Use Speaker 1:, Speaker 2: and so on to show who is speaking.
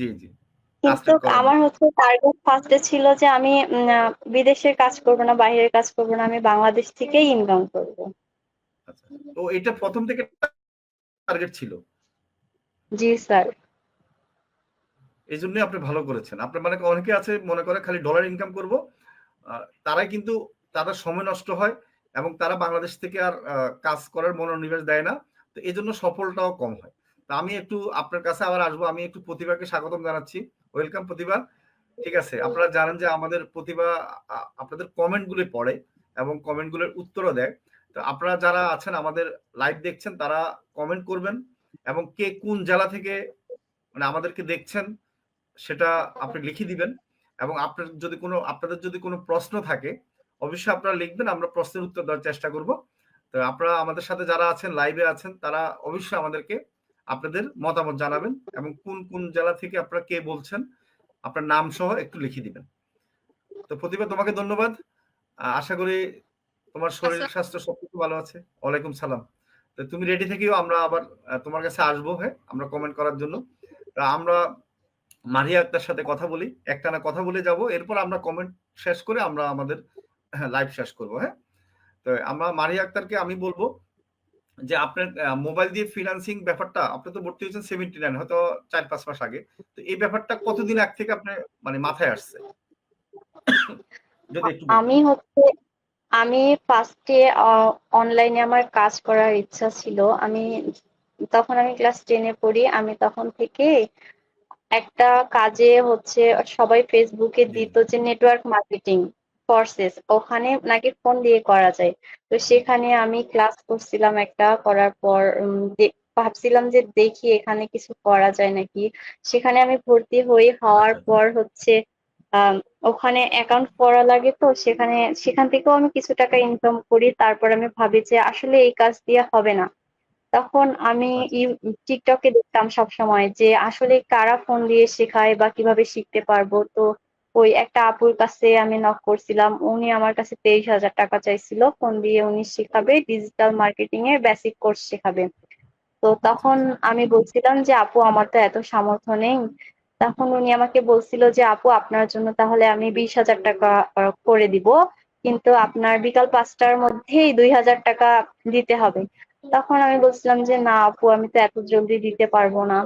Speaker 1: জি, জি।
Speaker 2: কিন্তু আমার হচ্ছে টার্গেট ফার্স্ট ছিল যে আমি বিদেশের কাজ করব না, বাহিরের কাজ করব না। আমি বাংলাদেশ থেকেই ইনকাম করব।
Speaker 1: আচ্ছা। তো এটা ১ম থেকে টার্গেট ছিল?
Speaker 2: জি, স্যার।
Speaker 1: এজন্যই আপনি ভালো করেছেন। আপনার মানে অনেকে আছে মনে করে খালি ডলার ইনকাম করব। তারাই কিন্তু তাদের সময় নষ্ট হয় এবং তারা বাংলাদেশ থেকে আর কাজ করার মনোনিবেশ দেয় না। তো এজন্য সফলটাও কম হয়। তো আমি একটু আপনার কাছে আবার আসব। আমি একটু প্রতিভাকে স্বাগতম জানাচ্ছি। ওয়েলকাম প্রতিভা। ঠিক আছে। আপনারা জানেন যে আমাদের প্রতিভা আপনাদের কমেন্ট গুলি পড়ে এবং কমেন্টগুলোর উত্তরও দেয়। তো আপনারা যারা আছেন, আমাদের লাইভ দেখছেন, তারা কমেন্ট করবেন এবং কে কোন জেলা থেকে মানে আমাদেরকে দেখছেন, সেটা আপনি লিখে দিবেন এবং আপনার যদি কোন, আপনাদের যদি কোনো প্রশ্ন থাকে, অবশ্যই আপনারা লিখবেন। আমরা প্রশ্নের উত্তর দেওয়ার চেষ্টা করব। তো আপনারা আমাদের সাথে যারা আছেন, লাইভে আছেন, তারা অবশ্যই আমাদেরকে আপনাদের মতামত জানাবেন এবং কোন, কোন জেলা থেকে আপনারা কে বলছেন আপনার নাম সহ একটু লিখে দিবেন। তো প্রতিভা তোমাকে ধন্যবাদ। আশা করি তোমার শরীর
Speaker 3: আচ্ছা।
Speaker 1: স্বাস্থ্য সবকিছু ভালো আছে। ওয়ালাইকুম সালাম। তো তুমি রেডি থেকেও আমরা আবার তোমার কাছে আসব, হ্যাঁ? আমরা কমেন্ট করার জন্য। আমরা মারিয়া আক্তার সাথে কথা বলি। একটানা কথা বলে যাব। এরপর আমরা কমেন্ট শেষ করে আমরা আমাদের হ্যাঁ, লাইভ শেষ করব, হ্যাঁ? তো আমরা মারিয়া আক্তারকে আমি বলব যে আপনার মোবাইল দিয়ে ফ্রিল্যান্সিং ব্যাপারটা আপনি তো ভর্তি হয়েছেন 79 হয়তো ৪-৫ মাস আগে। তো এই ব্যাপারটা কতদিন আগ থেকে আপনার মানে মাথায় আসছে?
Speaker 2: আমি হচ্ছে আমি ফার্স্টে অনলাইনে আমার কাজ করার ইচ্ছা ছিল। আমি তখন আমি ক্লাস টেনে পড়ি। আমি তখন থেকে একটা কাজে হচ্ছে সবাই
Speaker 1: ফেসবুকে
Speaker 2: দিত যে নেটওয়ার্ক মার্কেটিং কোর্সেস ওখানে নাকি ফোন দিয়ে করা যায়। তো সেখানে আমি ক্লাস করছিলাম একটা করার পর ভাবছিলাম যে দেখি এখানে কিছু করা যায় নাকি। সেখানে আমি ভর্তি হই। হওয়ার
Speaker 1: আচ্ছা।
Speaker 2: পর হচ্ছে ওখানে অ্যাকাউন্ট করা লাগে তো সেখানে সেখান থেকেও আমি কিছু টাকা ইনকাম করি। তারপর আমি ভাবি যে আসলে এই কাজ দিয়ে হবে না। তখন আমি
Speaker 1: আচ্ছা,
Speaker 2: এ দেখতাম সবসময় যে আসলে কারা ফোন দিয়ে শেখায় বা কীভাবে শিখতে পারব। তো ওই একটা আপুর কাছে আমি নক করছিলাম। উনি আমার কাছে তেইশ হাজার টাকা চাইছিল। ফোন দিয়ে উনি শিখাবে ডিজিটাল মার্কেটিং এর বেসিক কোর্স শেখাবে। তো তখন। আমি বলছিলাম যে, "আপু আমার তো এত সামর্থ্য নেই।" তখন উনি আমাকে বলছিল যে, "আপু আপনার জন্য তাহলে আমি বিশ হাজার টাকা করে দিব। কিন্তু আপনার বিকাল পাঁচটার মধ্যেই দুই হাজার টাকা দিতে হবে।" তখন আমি বলছিলাম যে, "না আপু আমি তো এত জলদি দিতে পারব না।"